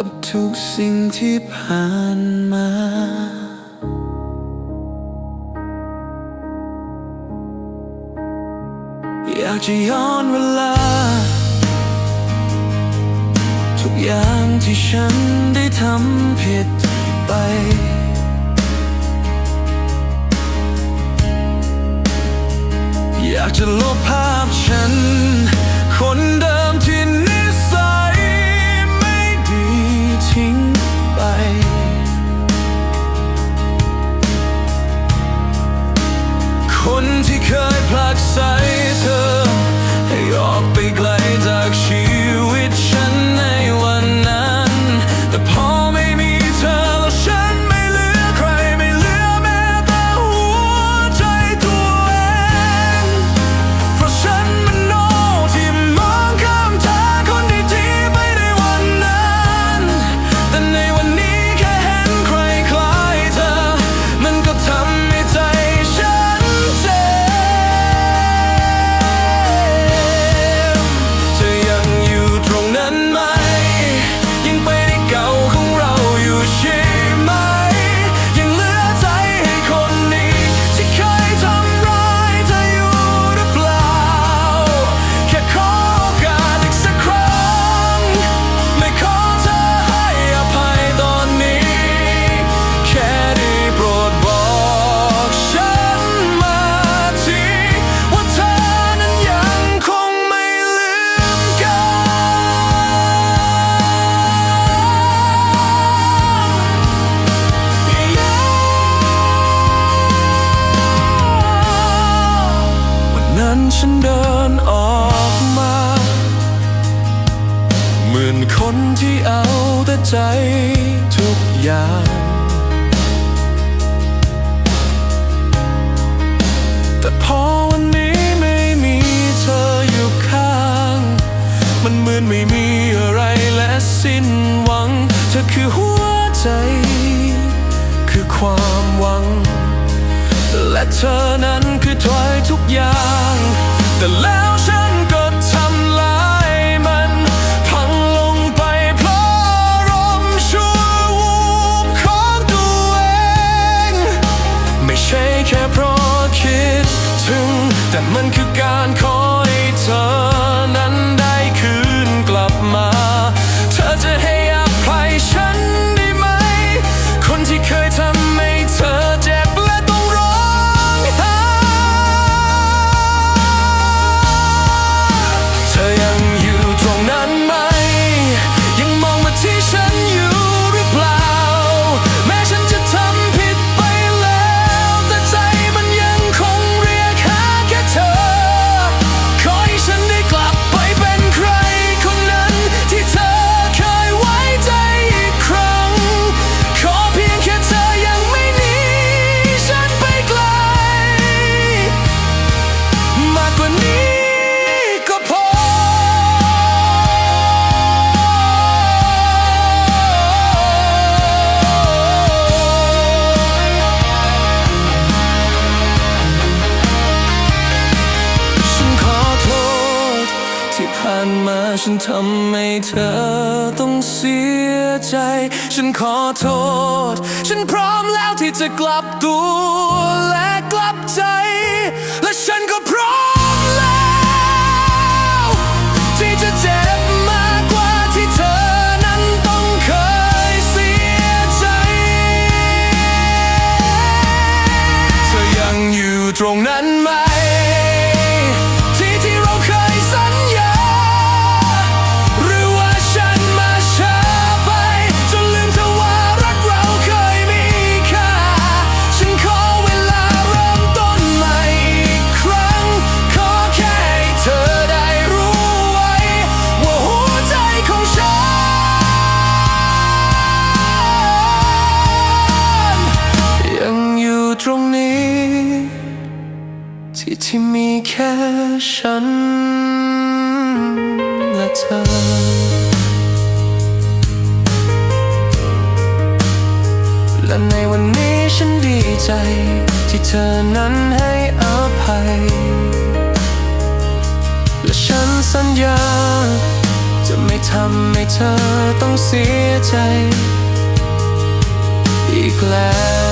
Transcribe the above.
ับทุกสิ่งที่ผ่านมา อยากจะย้อนเวลา ทุกอย่างที่ฉันได้ทำผิดไป อยากจะลบภาพฉัน คน ฉันเดินออกมา เหมือนคนที่เอาแต่ใจทุกอย่าง แต่พอวันนี้ไม่มีเธออยู่ข้าง มันเหมือนไม่มีอะไรและสิ้นหวัง เธอคือหัวใจ คือความหวัง และเธอนั้นคือถอยทุกอย่าง แต่แล้วฉันก็ทำลายมัน พังลงไปเพราะอมณ์ชั่ววูบของตัวเอง ไม่ใช่แค่เพราะคิดถึง แต่มันคือการขอ ผ่านมาฉันทำให้เธอต้องเสียใจ ฉันขอโทษ ฉันพร้อมแล้วที่จะกลับตัวและกลับใจ และฉันก็พร้อมแล้ว ที่จะเจ็บมากกว่าที่เธอนั้นต้องเคยเสียใจ เธอยังอยู่ตรงนั้น ที่ที่มีแค่ฉันและเธอและในวันนี้ฉันดีใจ ที่เธอนั้นให้อภัย และฉันสัญญา จะไม่ทำให้เธอต้องเสียใจ อีกแล้ว